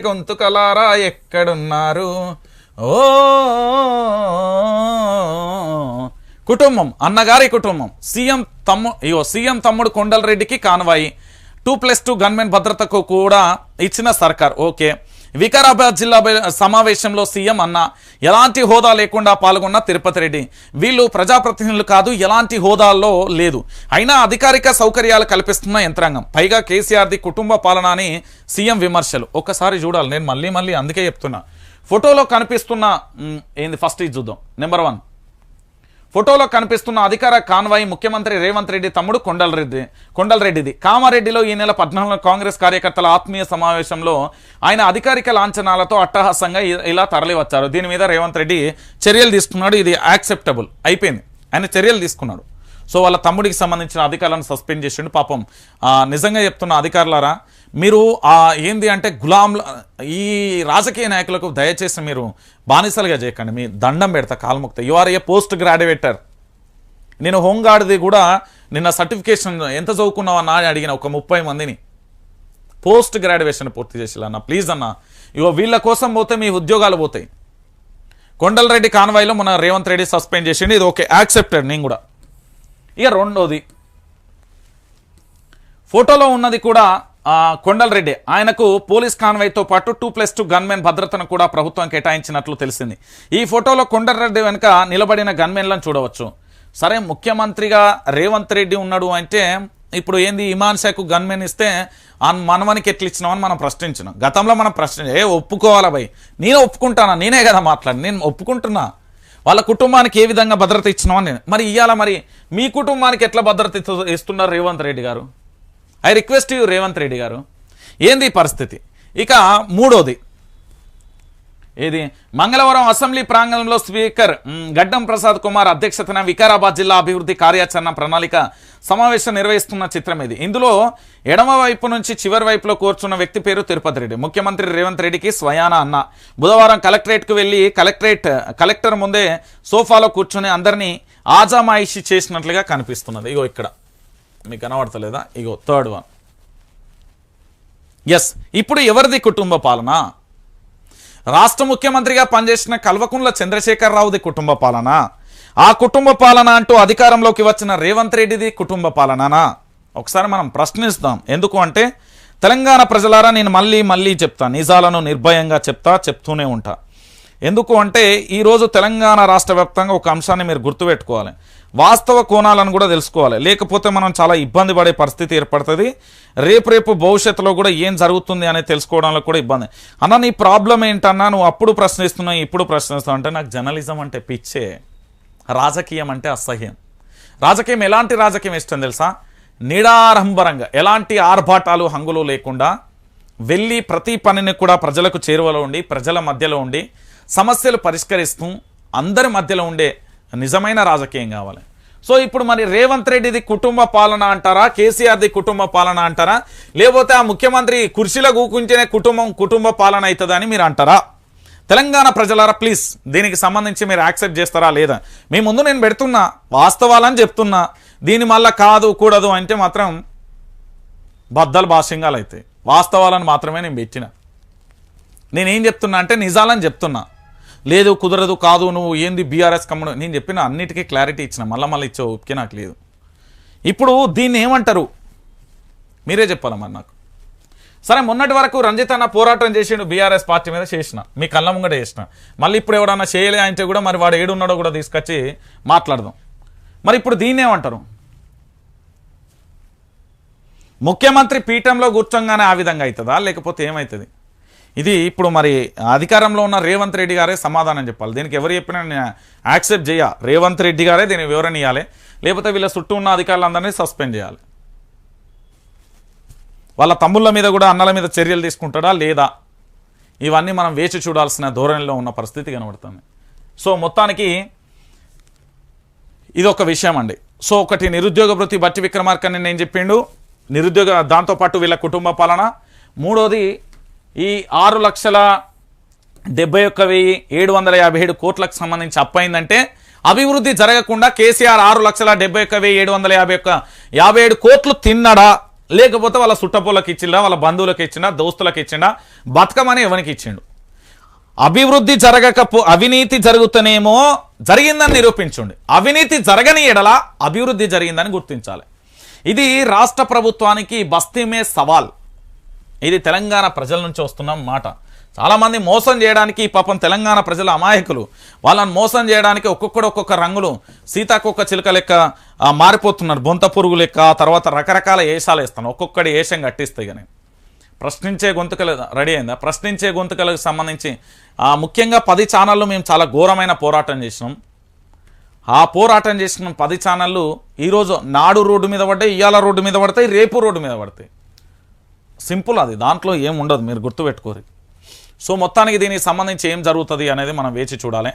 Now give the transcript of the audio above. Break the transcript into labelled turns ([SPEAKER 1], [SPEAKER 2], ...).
[SPEAKER 1] గొంతుకలారా ఎక్కడున్నారు? ఓ కుటుంబం అన్నగారి కుటుంబం. సీఎం తమ్ము ఇయో సీఎం తమ్ముడు కొండలరెడ్డికి convoy. Two plus two gunmen భద్రతకు కూడా ఇచ్చిన సర్కార్. ఓకే. వికారాబాద్ జిల్లా సమావేశంలో సీఎం అన్న ఎలాంటి హోదా లేకుండా పాల్గొన్న తిరుపతి రెడ్డి. వీళ్ళు ప్రజాప్రతినిధులు కాదు ఎలాంటి హోదాల్లో లేదు. అయినా అధికారిక సౌకర్యాలు కల్పిస్తున్న యంత్రాంగం. పైగా కేసీఆర్ది కుటుంబ పాలన అని సీఎం విమర్శలు. ఒక్కసారి చూడాలి నేను మళ్ళీ మళ్ళీ అందుకే చెప్తున్నా. ఫోటోలో కనిపిస్తున్న ఏంది ఫస్ట్ ఇది చూద్దాం. నెంబర్ వన్ ఫోటోలో కనిపిస్తున్న అధికార కాన్వాయి ముఖ్యమంత్రి రేవంత్ రెడ్డి తమ్ముడు కొండలరెడ్డి కొండలరెడ్డిది. కామారెడ్డిలో ఈ నెల పద్నాలుగున కాంగ్రెస్ కార్యకర్తల ఆత్మీయ సమావేశంలో ఆయన అధికారిక లాంఛనాలతో అట్టహాసంగా ఇలా తరలివచ్చారు. దీని మీద రేవంత్ రెడ్డి చర్యలు తీసుకున్నాడు. ఇది యాక్సెప్టబుల్. అయిపోయింది. ఆయన చర్యలు తీసుకున్నాడు. సో వాళ్ళ తమ్ముడికి సంబంధించిన అధికారులను సస్పెండ్ చేసిండు. పాపం నిజంగా చెప్తున్న అధికారులారా మీరు ఏంది అంటే గులాం ఈ రాజకీయ నాయకులకు దయచేసి మీరు బానిసలుగా చేయకండి. మీ దండం పెడతా కాల్ముక్త you are a post graduator నేను హోంగార్డ్ది కూడా నిన్న సర్టిఫికేషన్ ఎంత చదువుకున్నావన్నా అని అడిగిన ఒక ముప్పై మందిని. పోస్ట్ గ్రాడ్యుయేషన్ పూర్తి చేసేలా ప్లీజ్ అన్న ఇగో వీళ్ళ కోసం పోతే మీ ఉద్యోగాలు పోతాయి. కొండలరెడ్డి కాన్వాయ్లో మన రేవంత్ రెడ్డి సస్పెండ్ చేసిండు. ఇది ఓకే యాక్సెప్టెడ్ నేను కూడా. ఇక రెండోది ఫోటోలో ఉన్నది కూడా కొండలరెడ్డి. ఆయనకు పోలీస్ కాన్వాయ్తో పాటు టూ ప్లస్ టూ గన్మెన్ భద్రతను కూడా ప్రభుత్వం కేటాయించినట్లు తెలిసింది. ఈ ఫోటోలో కొండలరెడ్డి వెనుక నిలబడిన గన్మెన్లను చూడవచ్చు. సరే ముఖ్యమంత్రిగా రేవంత్ రెడ్డి ఉన్నాడు అంటే ఇప్పుడు ఏంది ఇమాన్ షాకు గన్మెన్ ఇస్తే ఆ మనవనికి ఎట్లా ఇచ్చినామని మనం ప్రశ్నించినాం. గతంలో మనం ప్రశ్న ఏ ఒప్పుకోవాలా భయ్? నేనే ఒప్పుకుంటానా? నేనే కదా మాట్లాడి నేను ఒప్పుకుంటున్నా. వాళ్ళ కుటుంబానికి ఏ విధంగా భద్రత ఇచ్చినామని నేను మరి ఇవాళ మరి మీ కుటుంబానికి ఎట్లా భద్రత ఇస్తు- ఇస్తున్నారు Revanth Reddy garu? I request you Revanth Reddy garu. ఏంది పరిస్థితి? ఇక మూడోది ఏది? మంగళవారం అసెంబ్లీ ప్రాంగణంలో స్పీకర్ గడ్డం ప్రసాద్ కుమార్ అధ్యక్షతన వికారాబాద్ జిల్లా అభివృద్ధి కార్యాచరణ ప్రణాళిక సమావేశం నిర్వహిస్తున్న చిత్రం ఇది. ఇందులో ఎడమ వైపు నుంచి చివరి వైపులో కూర్చున్న వ్యక్తి పేరు తిరుపతి రెడ్డి. ముఖ్యమంత్రి రేవంత్ రెడ్డికి స్వయాన అన్న. బుధవారం కలెక్టరేట్కు వెళ్ళి కలెక్టరేట్ కలెక్టర్ ముందే సోఫాలో కూర్చొని అందరినీ ఆజామాయిషి చేసినట్లుగా కనిపిస్తున్నది. ఇగో ఇక్కడ. మీకు కనబడతలేదా? ఇగో థర్డ్ వన్. ఎస్ ఇప్పుడు ఎవరిది కుటుంబ పాలన? రాష్ట్ర ముఖ్యమంత్రిగా పనిచేసిన కల్వకుంట్ల చంద్రశేఖరరావుది కుటుంబ పాలన. ఆ కుటుంబ పాలన అంటూ అధికారంలోకి వచ్చిన రేవంత్ రెడ్డిది కుటుంబ పాలననా? ఒకసారి మనం ప్రశ్నిస్తాం. ఎందుకు అంటే తెలంగాణ ప్రజలారా నేను మళ్ళీ మళ్ళీ చెప్తా నిజాలను నిర్భయంగా చెప్తా చెప్తూనే ఉంటా. ఎందుకు అంటే ఈరోజు తెలంగాణ రాష్ట్ర వ్యాప్తంగా ఒక అంశాన్ని మీరు గుర్తుపెట్టుకోవాలి. వాస్తవ కోణాలను కూడా తెలుసుకోవాలి. లేకపోతే మనం చాలా ఇబ్బంది పడే పరిస్థితి ఏర్పడుతుంది. రేపు రేపు భవిష్యత్తులో కూడా ఏం జరుగుతుంది అనేది తెలుసుకోవడంలో కూడా ఇబ్బంది. అన్న నీ ప్రాబ్లం ఏంటన్నా నువ్వు అప్పుడు ప్రశ్నిస్తున్నావు ఇప్పుడు ప్రశ్నిస్తున్నావు అంటే నాకు జర్నలిజం అంటే పిచ్చే రాజకీయం అంటే అసహ్యం. రాజకీయం ఎలాంటి రాజకీయం ఇష్టం తెలుసా? నిడారంభరంగా ఎలాంటి ఆర్భాటాలు హంగులు లేకుండా వెళ్ళి ప్రతి పనిని కూడా ప్రజలకు చేరువలో ఉండి ప్రజల మధ్యలో ఉండి సమస్యలు పరిష్కరిస్తూ అందరి మధ్యలో ఉండే నిజమైన రాజకీయం కావాలి. సో ఇప్పుడు మరి రేవంత్ రెడ్డిది కుటుంబ పాలన అంటారా? కేసీఆర్ది కుటుంబ పాలన అంటారా? లేకపోతే ఆ ముఖ్యమంత్రి కుర్చీలో కూకుంటేనే కుటుంబం కుటుంబ పాలన అవుతుందని మీరు అంటారా? తెలంగాణ ప్రజలారా ప్లీజ్ దీనికి సంబంధించి మీరు యాక్సెప్ట్ చేస్తారా లేదా? మీ ముందు నేను పెడుతున్నా వాస్తవాలని చెప్తున్నా. దీని మళ్ళా కాదు కూడదు అంటే మాత్రం బద్దలు భాష్యంగాలు అవుతాయి వాస్తవాలను మాత్రమే నేను పెట్టిన. నేనేం చెప్తున్నా అంటే నిజాలని చెప్తున్నా. లేదు కుదరదు కాదు నువ్వు ఏంది బీఆర్ఎస్ కమ్ముడు? నేను చెప్పిన అన్నిటికీ క్లారిటీ ఇచ్చిన మళ్ళీ మళ్ళీ ఇచ్చే ఓపిక నాకు లేదు. ఇప్పుడు దీన్ని ఏమంటారు? మీరే చెప్పాలి మరి నాకు? సరే మొన్నటి వరకు రంజిత్ అన్న పోరాటం చేసిండు బీఆర్ఎస్ పార్టీ మీద చేసిన మీ కళ్ళ ముంగట చేసిన. మళ్ళీ ఇప్పుడు ఎవడన్నా చేయలే అంటే కూడా మరి వాడు ఏడున్నాడో కూడా తీసుకొచ్చి మాట్లాడదాం. మరి ఇప్పుడు దీన్ని ఏమంటారు? ముఖ్యమంత్రి పీఠంలో కూర్చోగానే ఆ విధంగా అవుతుందా? లేకపోతే ఏమవుతుంది? ఇది ఇప్పుడు మరి అధికారంలో ఉన్న రేవంత్ రెడ్డి గారే సమాధానం చెప్పాలి. దీనికి ఎవరు చెప్పినా నేను యాక్సెప్ట్ చేయ. రేవంత్ రెడ్డి గారే దీని వివరణ ఇవ్వాలి లేకపోతే వీళ్ళ చుట్టూ ఉన్న అధికారులందరినీ సస్పెండ్ చేయాలి. వాళ్ళ తమ్ముళ్ళ మీద కూడా అన్నల మీద చర్యలు తీసుకుంటాడా లేదా? ఇవన్నీ మనం వేచి చూడాల్సిన ధోరణిలో ఉన్న పరిస్థితి కనబడుతుంది. సో మొత్తానికి ఇది ఒక విషయం అండి. సో ఒకటి నిరుద్యోగ వృత్తి బట్టి విక్రమార్కని నేను చెప్పిండు. నిరుద్యోగ దాంతోపాటు వీళ్ళ కుటుంబ పాలన. మూడోది ఈ ఆరు లక్షల డెబ్బై ఒక్క వెయ్యి ఏడు వందల యాభై ఏడు కోట్లకు సంబంధించి అప్పయిందంటే అభివృద్ధి జరగకుండా కేసీఆర్ ఆరు లక్షల డెబ్బై ఒక్క వెయ్యి ఏడు వందల యాభై ఒక్క యాభై ఏడు కోట్లు తిన్నడా? లేకపోతే వాళ్ళ సుట్టపోళ్ళకి ఇచ్చిండా? వాళ్ళ బంధువులకు ఇచ్చిండా? దోస్తులకు ఇచ్చిండా? బతకమని ఎవరికి ఇచ్చిండు? అభివృద్ధి జరగకపో అవినీతి జరుగుతూనేమో జరిగిందని నిరూపించండి. అవినీతి జరగని ఎడల అభివృద్ధి జరిగిందని గుర్తించాలి. ఇది రాష్ట్ర ప్రభుత్వానికి బస్తీమే సవాల్. ఇది తెలంగాణ ప్రజల నుంచి వస్తున్న మాట. చాలామంది మోసం చేయడానికి ఈ పాపం తెలంగాణ ప్రజల అమాయకులు. వాళ్ళని మోసం చేయడానికి ఒక్కొక్కడు ఒక్కొక్క రంగులు. సీతాకొక్క చిలుక లెక్క మారిపోతున్నారు. బొంత పురుగు లెక్క తర్వాత రకరకాల ఏషాలు వేస్తాను ఒక్కొక్కడి ఏషం కట్టిస్తే కానీ ప్రశ్నించే గొంతుకలు రెడీ అయిందా? ప్రశ్నించే గొంతుకలకు సంబంధించి ముఖ్యంగా పది ఛానళ్ళు మేము చాలా ఘోరమైన పోరాటం చేసినాం. ఆ పోరాటం చేసిన పది ఛానళ్ళు ఈరోజు నాడు రోడ్డు మీద పడ్డాయి ఇవాళ రోడ్డు మీద పడతాయి రేపు రోడ్డు మీద పడతాయి. సింపుల్ అది దాంట్లో ఏం ఉండదు మీరు గుర్తుపెట్టుకోరు. సో మొత్తానికి దీనికి సంబంధించి ఏం జరుగుతుంది అనేది మనం వేచి చూడాలి.